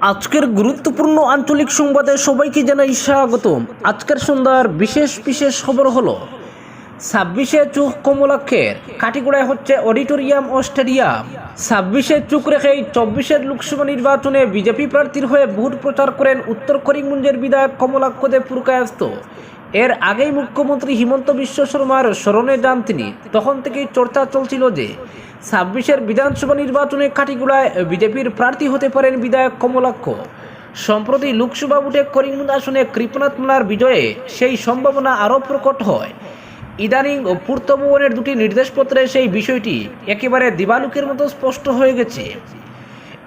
আজকের গুরুত্বপূর্ণ আঞ্চলিক সংবাদে সবাইকে জানাই স্বাগতম। আজকের সন্ধ্যার বিশেষ বিশেষ খবর হলো, ছাব্বিশে চুক কমলাক্ষের কাটিগোড়ায় হচ্ছে অডিটোরিয়াম ও স্টেডিয়াম। ছাব্বিশে চুক রেখেই চব্বিশের লোকসভা নির্বাচনে বিজেপি প্রার্থীর হয়ে ভোট প্রচার করেন উত্তর করিমগঞ্জের বিধায়ক কমলাক্ষ দেব পুরকায়স্ত এর আগেই মুখ্যমন্ত্রী হিমন্ত বিশ্ব শর্মার স্মরণে যান তিনি। তখন থেকেই চর্চা চলছিল যে ছাব্বিশের বিধানসভা নির্বাচনে কাটিগুলায় বিজেপির প্রার্থী হতে পারেন বিধায়ক কমলাক্ষ সম্প্রতি লোকসভা ভোটে করিমগঞ্জ আসনে কৃপনাথ মালার বিজয়ে সেই সম্ভাবনা আরও প্রকট হয়। ইদানিং পূর্ত ভবনের দুটি নির্দেশপত্রে সেই বিষয়টি একেবারে দিবালুকের মতো স্পষ্ট হয়ে গেছে।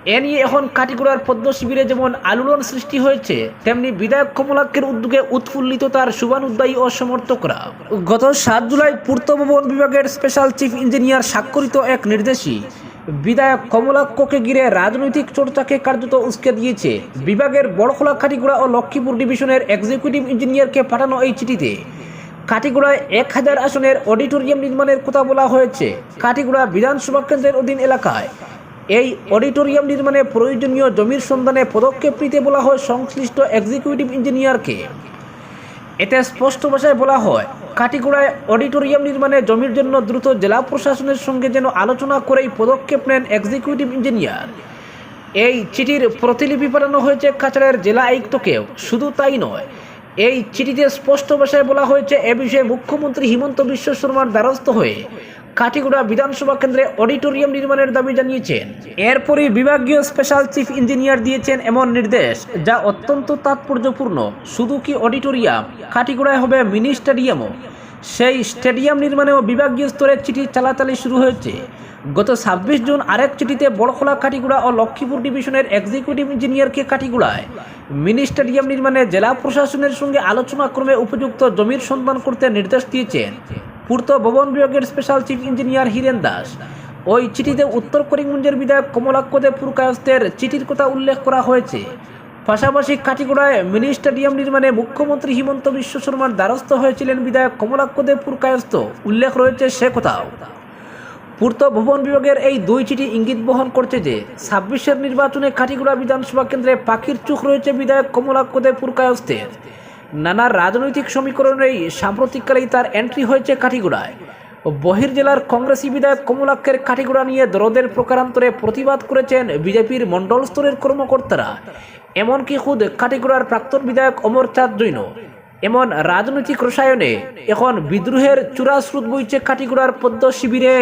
এ নিয়ে এখন কাটিগুড়ার পদ্ম শিবিরে যেমন আলোড়ন সৃষ্টি হয়েছে, তেমনি বিধায়ক কমলাক্ষের উদ্যোগে উৎফুল্লিত তার শুভানুদ্দায়ী ও সমর্থকরা। গত সাত জুলাই পূর্ত ভবন বিভাগের স্পেশাল চিফ ইঞ্জিনিয়ার স্বাক্ষরিত এক নির্দেশী বিধায়ক কমলাক্ষকে ঘিরে রাজনৈতিক চর্চাকে কার্যত উস্কে দিয়েছে। বিভাগের বড়খোলা কাটিগুড়া ও লক্ষ্মীপুর ডিভিশনের এক্সিকিউটিভ ইঞ্জিনিয়ারকে পাঠানো এই চিঠিতে কাটিগুড়ায় এক হাজার আসনের অডিটোরিয়াম নির্মাণের কথা বলা হয়েছে। কাটিগুড়া বিধানসভা কেন্দ্রের অধীন এলাকায় এই অডিটোরিয়াম নির্মাণে প্রয়োজনীয় জমির সন্ধানে পদক্ষেপ নিতে বলা হয় সংশ্লিষ্ট এক্সিকিউটিভ ইঞ্জিনিয়ারকে এতে স্পষ্ট ভাষায় বলা হয়, কাটিগুড়ায় অডিটোরিয়াম নির্মাণে জমির জন্য দ্রুত জেলা প্রশাসনের সঙ্গে যেন আলোচনা করেই পদক্ষেপ নেন এক্সিকিউটিভ ইঞ্জিনিয়ার এই চিঠির প্রতিলিপি পাঠানো হয়েছে কাছাড়ের জেলা আয়ুক্তকেও, শুধু তাই নয়, এই চিঠিতে স্পষ্ট ভাষায় বলা হয়েছে এ বিষয়ে মুখ্যমন্ত্রী হিমন্ত বিশ্ব শর্মার দ্বারস্থ হয়ে কাটিগুড়া বিধানসভা কেন্দ্রে অডিটোরিয়াম নির্মাণের দাবি জানিয়েছেন এরপরই বিভাগীয় স্পেশাল চিফ ইঞ্জিনিয়ার দিয়েছেন এমন নির্দেশ, যা অত্যন্ত তাৎপর্যপূর্ণ। শুধু কি অডিটোরিয়াম কাটিগুড়ায় হবে মিনি স্টেডিয়ামও? সেই স্টেডিয়াম নির্মাণেও বিভাগীয় স্তরের চিঠি চালাচালি শুরু হয়েছে। গত ছাব্বিশ জুন আরেক চিঠিতে বড়খোলা কাটিগুড়া ও লক্ষ্মীপুর ডিভিশনের এক্সিকিউটিভ ইঞ্জিনিয়ারকে কাটিগুড়ায় মিনি স্টেডিয়াম নির্মাণে জেলা প্রশাসনের সঙ্গে আলোচনাক্রমে উপযুক্ত জমির সন্ধান করতে নির্দেশ দিয়েছেন। পূর্ত ভবন বিভাগের special chief engineer Hiren Das. ওই চিঠিতে উত্তর করিমগঞ্জের বিধায়ক কমলাক্ষদেব পুরকায়স্তের চিঠির কথা উল্লেখ করা হয়েছে। পাশাপাশি কাটিগড়ায় মিনি স্টেডিয়াম নির্মাণে মুখ্যমন্ত্রী হিমন্ত বিশ্ব শর্মার দ্বারস্থ হয়েছিলেন বিধায়ক কমলাক্ষদেব পুরকায়স্ত উল্লেখ রয়েছে সে কথাও। পূর্ত ভবন বিভাগের এই দুই চিঠি ইঙ্গিত বহন করছে যে, ছাব্বিশের নির্বাচনে কাটিগুড়া বিধানসভা কেন্দ্রে পাখির চুখ রয়েছে বিধায়ক কমলাক্ষদেব পুরকায়স্তের নানা রাজনৈতিক সমীকরণেই সাম্প্রতিককালেই তার এন্ট্রি হয়েছে কাঠিগুড়ায়। বহির জেলার কংগ্রেসি বিধায়ক কমলাক্ষের কাঠিগুড়া নিয়ে দরদের প্রকারান্তরে প্রতিবাদ করেছেন বিজেপির মণ্ডল স্তরের কর্মকর্তারা। এমনকি খুদ কাঠিগুড়ার প্রাক্তন বিধায়ক অমরচাঁদ জৈন। এমন রাজনৈতিক রসায়নে এখন বিদ্রোহের চূড়া স্রোত বইছে কাঠিগুড়ার পদ্ম শিবিরে।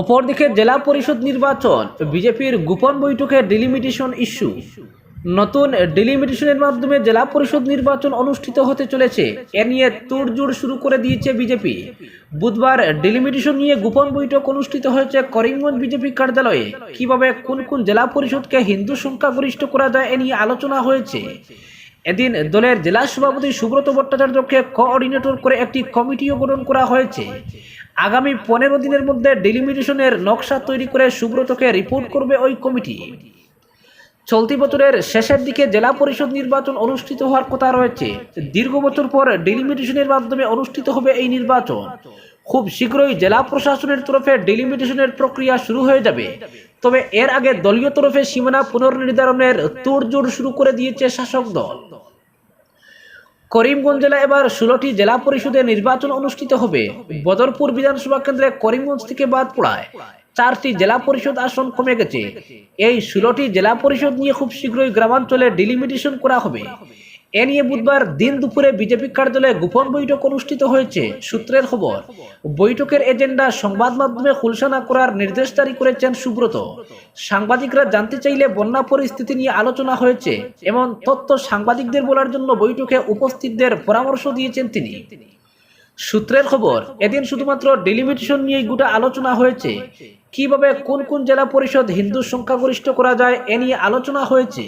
অপরদিকে জেলা পরিষদ নির্বাচন, বিজেপির গোপন বৈঠকে ডিলিমিটেশন ইস্যু নতুন ডিলিমিটেশনের মাধ্যমে জেলা পরিষদ নির্বাচন অনুষ্ঠিত হতে চলেছে। এ নিয়ে তোড়জোড় শুরু করে দিয়েছে বিজেপি। বুধবার ডিলিমিটেশন নিয়ে গোপন বৈঠক অনুষ্ঠিত হয়েছে করিমগঞ্জ বিজেপি কার্যালয়ে। কীভাবে কোন কোন জেলা পরিষদকে হিন্দু সংখ্যাগরিষ্ঠ করা যায় এ নিয়ে আলোচনা হয়েছে। এদিন দলের জেলা সভাপতি সুব্রত ভট্টাচার্যকে কোঅর্ডিনেটর করে একটি কমিটিও গঠন করা হয়েছে। আগামী পনেরো দিনের মধ্যে ডিলিমিটেশনের নকশা তৈরি করে সুব্রতকে রিপোর্ট করবে ওই কমিটি। চলতি বছরের শেষের দিকে জেলা পরিষদ নির্বাচন অনুষ্ঠিত হওয়ার কথা রয়েছে। দীর্ঘ বছর পর ডিলিমিটেশনের মাধ্যমে অনুষ্ঠিত হবে এই নির্বাচন। খুব শীঘ্রই জেলা প্রশাসনের তরফে ডিলিমিটেশনের প্রক্রিয়া শুরু হয়ে যাবে। তবে এর আগে দলীয় তরফে সীমানা পুনর্নির্ধারণের তোড়জোড় শুরু করে দিয়েছে শাসক দল। করিমগঞ্জ জেলা এবার ষোলোটি জেলা পরিষদে নির্বাচন অনুষ্ঠিত হবে। বদরপুর বিধানসভা কেন্দ্রে করিমগঞ্জ থেকে বাদ পড়ায়। চারটি জেলা পরিষদ আসন কমে গেছে। এই ষোলোটি জেলা পরিষদ নিয়ে খুব শীঘ্রই গ্রামাঞ্চলে ডিলিমিটেশন করা হবে। এ নিয়ে বুধবার দিন দুপুরে বিজেপি কার্যালয়ে গোপন বৈঠক অনুষ্ঠিত হয়েছে, সূত্রের খবর। বৈঠকের এজেন্ডা সংবাদ মাধ্যমে খুলসা না করার নির্দেশ জারি করেছেন সুব্রত। সাংবাদিকরা জানতে চাইলে বন্যা পরিস্থিতি নিয়ে আলোচনা হয়েছে, এমন তথ্য সাংবাদিকদের বলার জন্য বৈঠকে উপস্থিতদের পরামর্শ দিয়েছেন তিনি। সূত্রের খবর, এদিন শুধুমাত্র ডিলিমিটেশন নিয়েই গোটা আলোচনা হয়েছে। কীভাবে কোন কোন জেলা পরিষদ হিন্দু সংখ্যাগরিষ্ঠ করা যায় এ নিয়ে আলোচনা হয়েছে।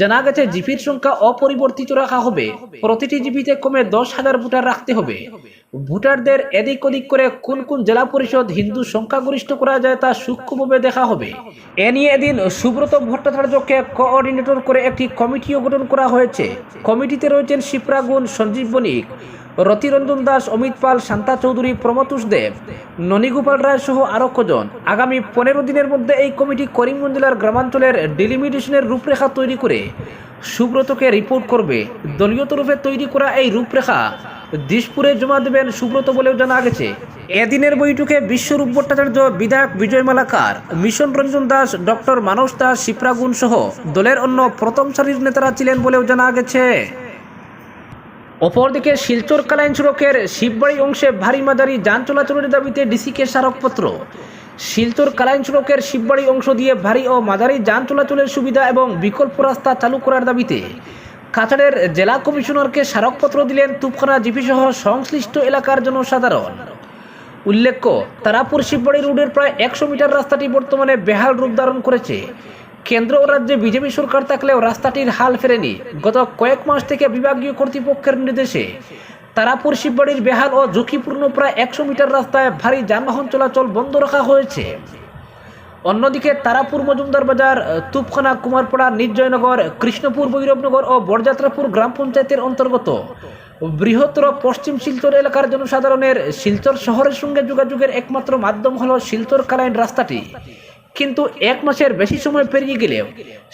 জানা গেছে জিপির সংখ্যা অপরিবর্তিত রাখা হবে। প্রতিটি জিপিতে কমে দশ হাজার ভোটার রাখতে হবে। ভোটারদের এদিক ওদিক করে কোন কোন জেলা পরিষদ হিন্দু সংখ্যাগরিষ্ঠ করা যায় তা সূক্ষ্মভাবে দেখা হবে। এ নিয়ে এদিন সুব্রত ভট্টাচার্যকে কোঅর্ডিনেটর করে একটি কমিটিও গঠন করা হয়েছে। কমিটিতে রয়েছেন শিপ্রাগুন সঞ্জীব বণিক, রতিরঞ্জন দাস, অমিত পাল, শান্তা চৌধুরী প্রমতুষ দেব, ননীগোপাল রায় সহ আরও কজন। আগামী পনেরো দিনের মধ্যে এই কমিটি করিমগঞ্জ জেলার গ্রামাঞ্চলের ডিলিমিটেশনের রূপরেখা তৈরি করে সুব্রতকে রিপোর্ট করবে। দলীয় তরফে তৈরি করা এই রূপরেখা দিশপুরে জমা দেবেন সুব্রত বলেও জানা গেছে। এদিনের বৈঠকে বিশ্বরূপ ভট্টাচার্য, বিধায়ক বিজয় মালাকার, মিশন রঞ্জন দাস, ডক্টর মানস দাস শিপ্রাগুন সহ দলের অন্য প্রথম সারির নেতারা ছিলেন বলেও জানা গেছে। অপরদিকে শিলচর কালাইন সড়কের শিববাড়ি অংশে ভারী মাঝারি যান চলাচলের দাবিতে ডিসিকে স্মারকপত্র। শিলচর কালাইন সড়কের শিববাড়ি অংশ দিয়ে ভারী ও মাঝারি যান চলাচলের সুবিধা এবং বিকল্প রাস্তা চালু করার দাবিতে কাছাড়ের জেলা কমিশনারকে স্মারকপত্র দিলেন তুপখানা জিপি সহ সংশ্লিষ্ট এলাকার জনসাধারণ। উল্লেখ্য, তারাপুর শিববাড়ি রোডের প্রায় একশো মিটার রাস্তাটি বর্তমানে বেহাল রূপ ধারণ করেছে। কেন্দ্র ও রাজ্যে বিজেপি সরকার থাকলেও রাস্তাটির হাল ফেরেনি। গত কয়েক মাস থেকে বিভাগীয় কর্তৃপক্ষের নির্দেশে তারাপুর শিববাড়ির বেহাল ও ঝুঁকিপূর্ণ প্রায় একশো মিটার রাস্তায় ভারী যানবাহন চলাচল বন্ধ রাখা হয়েছে। অন্যদিকে তারাপুর মজুমদার বাজার তুপখানা, কুমারপাড়া, নির্জয়নগর, কৃষ্ণপুর, ভৈরবনগর ও বরযাত্রাপুর গ্রাম পঞ্চায়েতের অন্তর্গত। বৃহত্তর পশ্চিম শিলচর এলাকার জনসাধারণের শিলচর শহরের সঙ্গে যোগাযোগের একমাত্র মাধ্যম হল শিলচর কালাইন রাস্তাটি। কিন্তু এক মাসের বেশি সময় পেরিয়ে গেলেও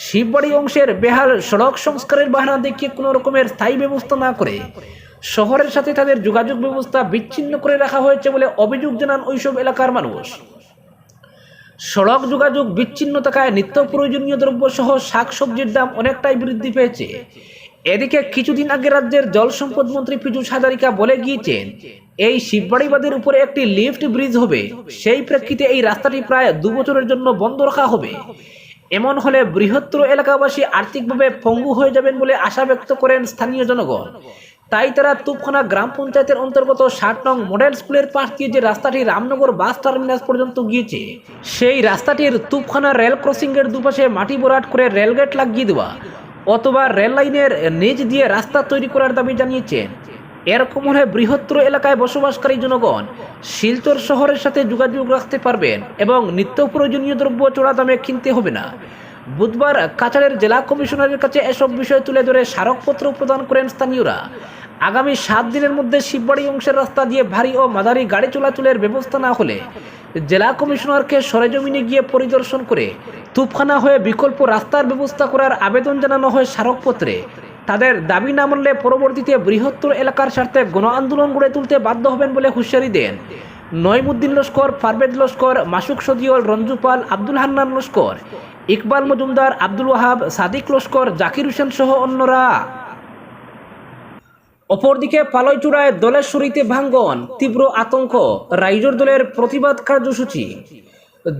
শিববাড়ি অংশের বেহাল সড়ক সংস্কারের বাহানা দেখিয়ে কোনো রকমের স্থায়ী ব্যবস্থা না করে শহরের সাথে তাদের যোগাযোগ ব্যবস্থা বিচ্ছিন্ন করে রাখা হয়েছে বলে অভিযোগ জানান ওইসব এলাকার মানুষ। সড়ক যোগাযোগ বিচ্ছিন্ন থাকায় নিত্য প্রয়োজনীয় দ্রব্য সহ শাকসবজির দাম অনেকটাই বৃদ্ধি পেয়েছে। এদিকে কিছুদিন আগে রাজ্যের জল সম্পদ মন্ত্রী পীযূষ হাজারিকা বলে গিয়েছেন, এই শিববাড়ি বাঁধের উপরে একটি লিফট ব্রিজ হবে। সেই প্রেক্ষিতে এই রাস্তাটি প্রায় দু বছরের জন্য বন্ধ রাখা হবে। এমন হলে বৃহত্তর এলাকাবাসী আর্থিকভাবে পঙ্গু হয়ে যাবেন বলে আশা ব্যক্ত করেন স্থানীয় জনগণ। তাই তারা তুপখানা গ্রাম পঞ্চায়েতের অন্তর্গত ষাট নং মডেল স্কুলের পাশ দিয়ে যে রাস্তাটি রামনগর বাস টার্মিনাস পর্যন্ত গিয়েছে, সেই রাস্তাটির তুপখানা রেল ক্রসিংয়ের দুপাশে মাটি ভরাট করে রেলগেট লাগিয়ে দেওয়া অথবা রেল লাইনের নিচ দিয়ে রাস্তা তৈরি করার দাবি জানিয়েছেন এরকম হলে বৃহত্তর এলাকায় বসবাসকারী জনগণ শিলচর শহরের সাথে যোগাযোগ রাখতে পারবেন এবং নিত্য প্রয়োজনীয় দ্রব্য চড়া দামে কিনতে হবে না। বুধবার কাছাড়ের জেলা কমিশনারের কাছে এসব বিষয় তুলে ধরে স্মারকপত্র প্রদান করেন স্থানীয়রা। আগামী সাত দিনের মধ্যে শিববাড়ি অংশের রাস্তা দিয়ে ভারী ও মাঝারি গাড়ি চলাচলের ব্যবস্থা না হলে জেলা কমিশনারকে সরেজমিনে গিয়ে পরিদর্শন করে তুফখানা হয়ে বিকল্প রাস্তার ব্যবস্থা করার আবেদন জানানো হয় স্মারকপত্রে। তাদের দাবি না মানলে পরবর্তীতে বৃহত্তর এলাকার স্বার্থে গণ আন্দোলন গড়ে তুলতে বাধ্য হবেন বলে হুঁশিয়ারি দেন। নইমুদ্দিন লস্কর পারভেজ লস্কর, মাসুক সদিয়ল রঞ্জু পাল, আব্দুল হান্নান লস্কর, ইকবাল মজুমদার, আব্দুল ওয়াহাব, সাদিক লস্কর, জাকির হোসেন সহ অন্যরা। অপরদিকে পালয়চূড়ায় দলের শরীতে ভাঙ্গন, তীব্র আতঙ্ক, রাইজর দলের প্রতিবাদ কার্যসূচি।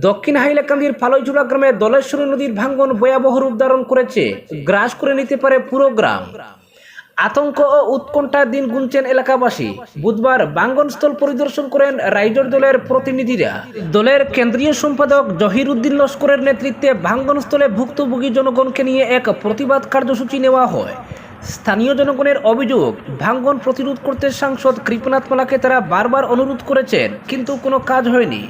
দক্ষিণ হাইলাকান্দির পালয়চূড়া গ্রামে দলেশ্বরী নদীর ভাঙ্গন ভয়াবহ রূপ ধারণ করেছে, গ্রাস করে নিতে পারে পুরো গ্রাম। আতঙ্ক ও উৎকণ্ঠার দিন গুনছেন এলাকাবাসী। বুধবার বাঙ্গনস্থল পরিদর্শন করেন রাইজর দলের প্রতিনিধিরা। দলের কেন্দ্রীয় সম্পাদক জহির উদ্দিন লস্করের নেতৃত্বে ভাঙ্গনস্থলে ভুক্তভোগী জনগণকে নিয়ে এক প্রতিবাদ কার্যসূচি নেওয়া হয়। স্থানীয় জনগণের অভিযোগ, ভাঙ্গন প্রতিরোধ করতে সাংসদ কৃপনাথ মালাকে তারা বারবার অনুরোধ করেছেন, কিন্তু কোনো কাজ হয়নি।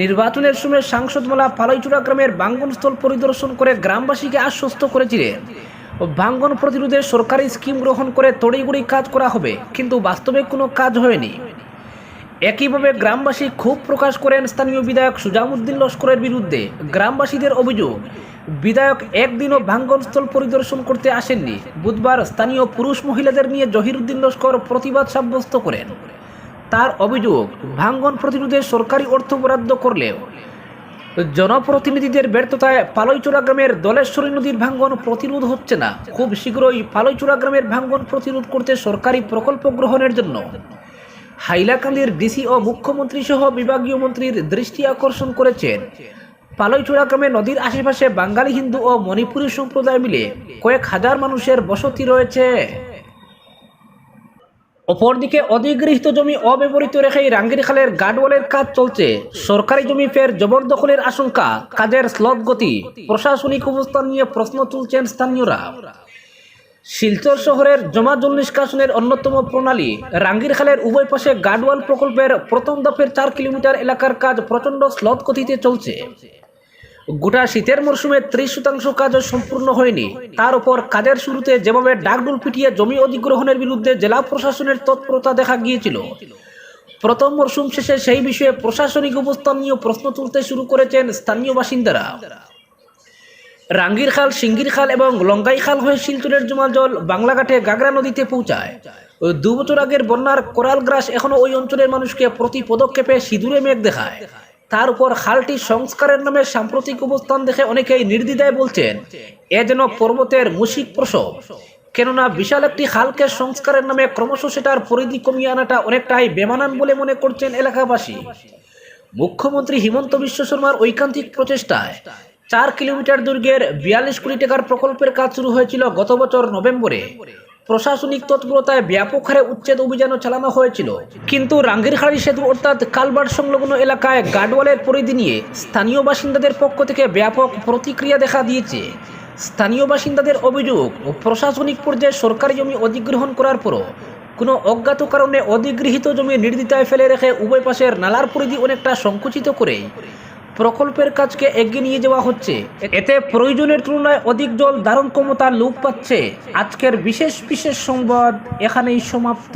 নির্বাচনের সময় সাংসদ মালা পালাইচূড়া গ্রামের বাঙ্গনস্থল পরিদর্শন করে গ্রামবাসীকে আশ্বস্ত করেছিলেন। ভাঙ্গন প্রতিরোধে সরকারি স্কিম গ্রহণ করে তড়িগুড়ি কাজ করা হবে, কিন্তু বাস্তবে কোনো কাজ হয়নি। একইভাবে গ্রামবাসী ক্ষোভ প্রকাশ করেন স্থানীয় বিধায়ক সুজামুদ্দিন লস্করের বিরুদ্ধে। গ্রামবাসীদের অভিযোগ বিধায়ক একদিনও ভাঙ্গনস্থল পরিদর্শন করতে আসেননি। বুধবার স্থানীয় পুরুষ মহিলাদের নিয়ে জহিরুদ্দিন লস্কর প্রতিবাদ সাব্যস্ত করেন। তার অভিযোগ, ভাঙ্গন প্রতিরোধে সরকারি অর্থ বরাদ্দ করলেও জনপ্রতিনিধিদের ব্যর্থতায় পালইচূড়া গ্রামের দলেশ্বরী নদীর ভাঙ্গন প্রতিরোধ হচ্ছে না। খুব শীঘ্রই পালইচূড়া গ্রামের ভাঙ্গন প্রতিরোধ করতে সরকারি প্রকল্প গ্রহণের জন্য। হাইলাকান্দির ডিসি ও মুখ্যমন্ত্রী সহ বিভাগীয় মন্ত্রীর দৃষ্টি আকর্ষণ করেছেন। পালইচূড়া গ্রামে নদীর আশেপাশে বাঙালি হিন্দু ও মণিপুরী সম্প্রদায় মিলে কয়েক হাজার মানুষের বসতি রয়েছে। অপরদিকে অধিগৃহীত জমি অব্যবহৃত রেখেই রাঙ্গিরখালের গার্ডওয়ালের কাজ চলছে। সরকারি জমি ফের জবরদখলের আশঙ্কা, কাজের স্লথ গতি, প্রশাসনিক অবস্থান নিয়ে প্রশ্ন তুলছেন স্থানীয়রা। শিলচর শহরের জমাজল নিষ্কাশনের অন্যতম প্রণালী রাঙ্গিরখালের উভয় পাশে গার্ডওয়াল প্রকল্পের প্রথম দফের চার কিলোমিটার এলাকার কাজ প্রচণ্ড স্লথ গতিতে চলছে। গোটা শীতের মরশুমে ত্রিশ শতাংশ কাজও সম্পূর্ণ হয়নি। তার উপর কাজের শুরুতে যেভাবে ডাকডুল পিটিয়ে জমি অধিগ্রহণের বিরুদ্ধে জেলা প্রশাসনের তৎপরতা দেখা গিয়েছিল। প্রথম মরশুম শেষে সেই বিষয়ে প্রশাসনিক অবস্থান নিয়ে প্রশ্ন তুলতে শুরু করেছেন স্থানীয় বাসিন্দারা। রাঙ্গির খাল সিঙ্গির খাল এবং লঙ্গাই খাল হয়ে শিলচরের জমা জল বাংলাঘাটে গাগরা নদীতে পৌঁছায়। দু বছর আগের বন্যার কোরাল গ্রাস এখনও ওই অঞ্চলের মানুষকে প্রতি পদক্ষেপে সিঁদুরে মেঘ দেখায়। তার উপর খালটি সংস্কারের নামে সাম্প্রতিক অবস্থান দেখে অনেকেই নির্দ্বিধায় বলছেন, এ যেন পর্বতের মুশিক প্রসব। কেননা বিশাল একটি খালকে সংস্কারের নামে ক্রমশ সেটার পরিধি কমিয়ে আনাটা অনেকটাই বেমানান বলে মনে করছেন এলাকাবাসী। মুখ্যমন্ত্রী হিমন্ত বিশ্ব শর্মার ঐকান্তিক প্রচেষ্টায় চার কিলোমিটার দৈর্ঘ্যের বিয়াল্লিশ কোটি টাকার প্রকল্পের কাজ শুরু হয়েছিল গত বছর নভেম্বরে। প্রশাসনিক তৎপরতায় ব্যাপক হারে উচ্ছেদ অভিযানও চালানো হয়েছিল। কিন্তু রাঙ্গিরখাড়ি সেতু অর্থাৎ কালবার সংলগ্ন এলাকায় গার্ডওয়ালের পরিধি নিয়ে স্থানীয় বাসিন্দাদের পক্ষ থেকে ব্যাপক প্রতিক্রিয়া দেখা দিয়েছে। স্থানীয় বাসিন্দাদের অভিযোগ ও প্রশাসনিক পর্যায়ে সরকারি জমি অধিগ্রহণ করার পরও কোনো অজ্ঞাত কারণে অধিগৃহীত জমি নির্দ্বিধায় ফেলে রেখে উভয় পাশের নালার পরিধি অনেকটা সংকুচিত করে প্রকল্পের কাজকে এগিয়ে নিয়ে যাওয়া হচ্ছে। এতে প্রয়োজনের তুলনায় অধিক জল ধারণ ক্ষমতা লোপ পাচ্ছে। আজকের বিশেষ বিশেষ সংবাদ এখানেই সমাপ্ত।